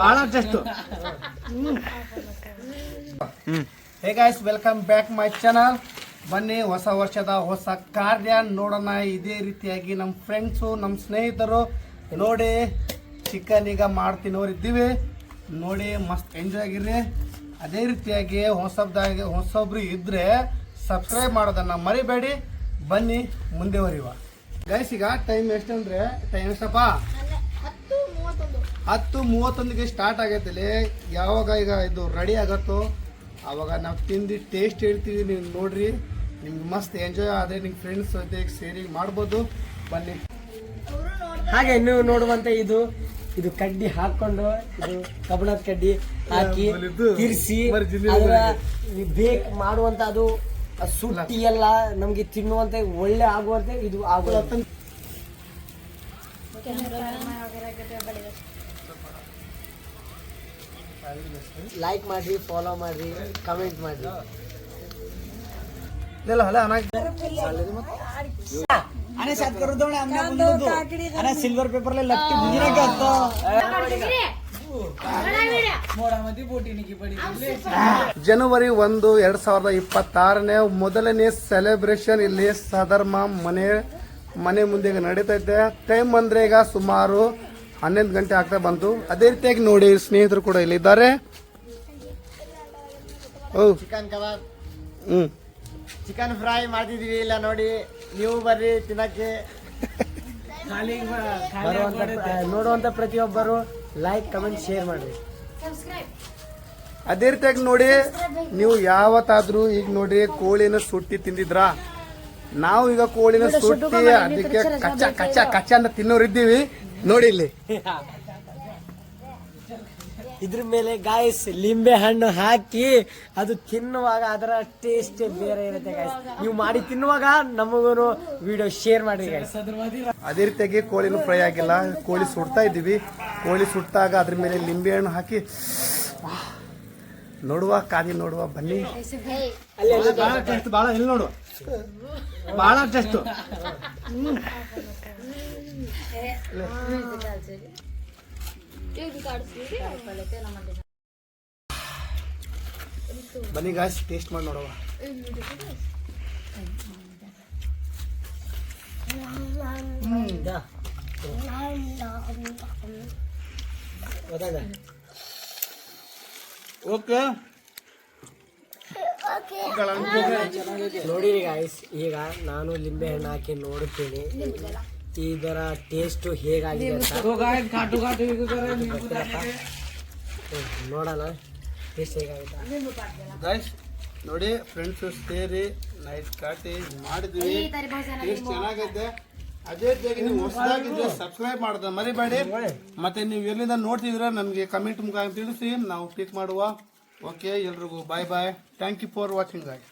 ಭಾಳ taste hey guys welcome back my channel ಬನ್ನಿ ಹೊಸ ವರ್ಷದ ಹೊಸ ಕಾರ್ಯ ನೋಡೋಣ. ಇದೇ ರೀತಿಯಾಗಿ ನಮ್ಮ ಫ್ರೆಂಡ್ಸು ನಮ್ಮ ಸ್ನೇಹಿತರು. ನೋಡಿ ಚಿಕನ್ ಈಗ ಮಾಡ್ತಿನೋರಿದ್ದೀವಿ ನೋಡಿ ಮಸ್ತ್ ಎಂಜಾಯ್ ಆಗಿರ್ರಿ ಅದೇ ರೀತಿಯಾಗಿ ಹೊಸಬ್ದಾಗಿ ಹೊಸೊಬ್ರು ಇದ್ರೆ ಸಬ್ಸ್ಕ್ರೈಬ್ ಮಾಡೋದನ್ನ ಮರಿಬೇಡಿ. ಬನ್ನಿ ಮುಂದೆ ಬರೀವ ಗೈಸ್ ಈಗ ಟೈಮ್ ಎಷ್ಟಂದ್ರೆ ಟೈಮ್ ಎಷ್ಟಪ್ಪ ಹತ್ತು ಮೂವತ್ತೊಂದಿಗೆ ಸ್ಟಾರ್ಟ್ ಆಗೈತಲೆ. ಯಾವಾಗ ಈಗ ಇದು ರೆಡಿ ಆಗತ್ತೋ ಆವಾಗ ನಾವು ತಿಂದು ಟೇಸ್ಟ್ ಹೇಳ್ತೀವಿ ನೀವು ನೋಡ್ರಿ. ನಿಮ್ಗೆ ಮಸ್ತ್ ಎಂಜಾಯ್ ಆದರೆ ನಿಮ್ಮ ಫ್ರೆಂಡ್ಸ್ ಜೊತೆ ಸೇರಿ ಮಾಡ್ಬೋದು. ಬನ್ನಿ. ಹಾಗೆ ನೀವು ನೋಡುವಂತೆ ಇದು ಇದು ಕಡ್ಡಿ ಹಾಕೊಂಡು ಇದು ಕಬ್ಬಣದ ಕಡ್ಡಿ ಹಾಕಿ ತಿರ್ಸಿ ಬೇಕ್ ಮಾಡುವಂತ ಅದು ಸುಟ್ಟಿ ಎಲ್ಲ ನಮ್ಗೆ ತಿನ್ನುವಂತೆ ಒಳ್ಳೆ ಆಗುವಂತೆ ಇದು ಆಗುವಂತ ಲೈಕ್ ಮಾಡಿ ಫಾಲೋ ಮಾಡಿ ಕಮೆಂಟ್ ಮಾಡ್ರಿ. ಸಿಲ್ವರ್ ಪೇಪರ್ ಜನವರಿ ಒಂದು ಎರಡ್ ಸಾವಿರದ ಇಪ್ಪತ್ತಾರನೇ ಮೊದಲನೇ ಸೆಲೆಬ್ರೇಷನ್ ಇಲ್ಲಿ ಸದರ್ಮ ಮನೆ ಮನೆ ಮುಂದೆ ನಡೀತೈತೆ. ಟೈಮ್ ಅಂದ್ರೆ ಈಗ ಸುಮಾರು ಹನ್ನೊಂದು ಗಂಟೆ ಆಗ್ತಾ ಬಂತು ಅದೇ ರೀತಿಯಾಗಿ ನೋಡಿ ಸ್ನೇಹಿತರು ಕೂಡ ಇಲ್ಲಿದ್ದಾರೆ. ಓ. ಚಿಕನ್ ಕಬಾಬ್ ಹ್ಮ್. ಚಿಕನ್ ಫ್ರೈ ಮಾಡಿದೀವಿ ಇಲ್ಲ ನೋಡಿ ನೀವು ಬರ್ರಿ ತಿನ್ನಕ್ಕೆ. ನೋಡುವಂತ ಪ್ರತಿಯೊಬ್ಬರು ಲೈಕ್ ಕಮೆಂಟ್ ಶೇರ್ ಮಾಡ್ರಿ. ಅದೇ ರೀತಿಯಾಗಿ ನೋಡಿ ನೀವು ಯಾವತ್ತಾದ್ರೂ ಈಗ ನೋಡಿ ಕೋಳಿನ ಸುಟ್ಟಿ ತಿಂದಿದ್ರಾ? ನಾವು ಈಗ ಕೋಳಿನ ಸುಟ್ಟಿ ಅದಕ್ಕೆ ಕಚ್ಚ ಕಚ್ಚ ಕಚ್ಚ ಅಂತ ತಿನ್ನೋರಿದ್ದೀವಿ ನೋಡಿ ಇಲ್ಲಿ. ಇದ್ರ ಮೇಲೆ ಗಾಯಸ್ ಲಿಂಬೆ ಹಣ್ಣು ಹಾಕಿ ಅದು ತಿನ್ನುವಾಗ ಅದರ ಟೇಸ್ಟ್ ಬೇರೆ ಇರುತ್ತೆ ಗಾಯಸ್ ನೀವು ಮಾಡಿ ತಿನ್ನುವಾಗ ನಮಗೂ ವಿಡಿಯೋ ಶೇರ್ ಮಾಡಿ ಗಾಯಸ್ ಅದೇ ರೀತಿಯಾಗಿ ಕೋಳಿನೂ ಫ್ರೈ ಆಗಿಲ್ಲ. ಕೋಳಿ ಸುಡ್ತಾ ಇದ್ದೀವಿ. ಕೋಳಿ ಸುಟ್ಟಾಗ ಅದ್ರ ಮೇಲೆ ಲಿಂಬೆ ಹಣ್ಣು ಹಾಕಿ ನೋಡುವ ಕಾದಿ ನೋಡುವ ಬನ್ನಿ. ಭಾಳ ಟೇಸ್ಟ್ ಭಾಳ ಇಲ್ಲಿ ನೋಡುವ ಭಾಳ ಟೇಸ್ಟು ಬನ್ನಿ ಗಾಯ್ಸ್ ಟೇಸ್ಟ್ ಮಾಡಿ ನೋಡುವ. ಓಕೆ? ನೋಡಿರಿ ಗಾಯ್ಸ್ ಈಗ ನಾನು ಲಿಂಬೆ ಹಣ್ಣು ಹಾಕಿ ನೋಡುತ್ತೇನೆ. ಇದರ ಟೇಸ್ಟ್ ಹೇಗಾಗಿದೆ ನೋಡೋಣ. ಟೇಸ್ಟ್ ಹೇಗಾಗಿದೆ? ಗಾಯ್ಸ್ ನೋಡಿ ಫ್ರೆಂಡ್ಸ್ ಸೇರಿ ನೈಟ್ ಕಾಟಿ ಮಾಡಿದ್ವಿ. ಟೇಸ್ಟ್ ಚೆನ್ನಾಗೈತೆ. ಅದೇ ರೀತಿಯಾಗಿ ನೀವು ಹೊಸದಾಗಿದ್ರೆ ಸಬ್ಸ್ಕ್ರೈಬ್ ಮಾಡೋದು ಮರಿಬೇಡಿ. ಮತ್ತೆ ನೀವು ಎಲ್ಲಿಂದ ನೋಡ್ತಿದ್ರೆ ನಮಗೆ ಕಮೆಂಟ್ ಮುಖಾಂತರ ತಿಳಿಸಿ. ನಾವು ಕ್ಲಿಕ್ ಮಾಡುವ. ಓಕೆ ಎಲ್ರಿಗೂ bye bye thank you for watching guy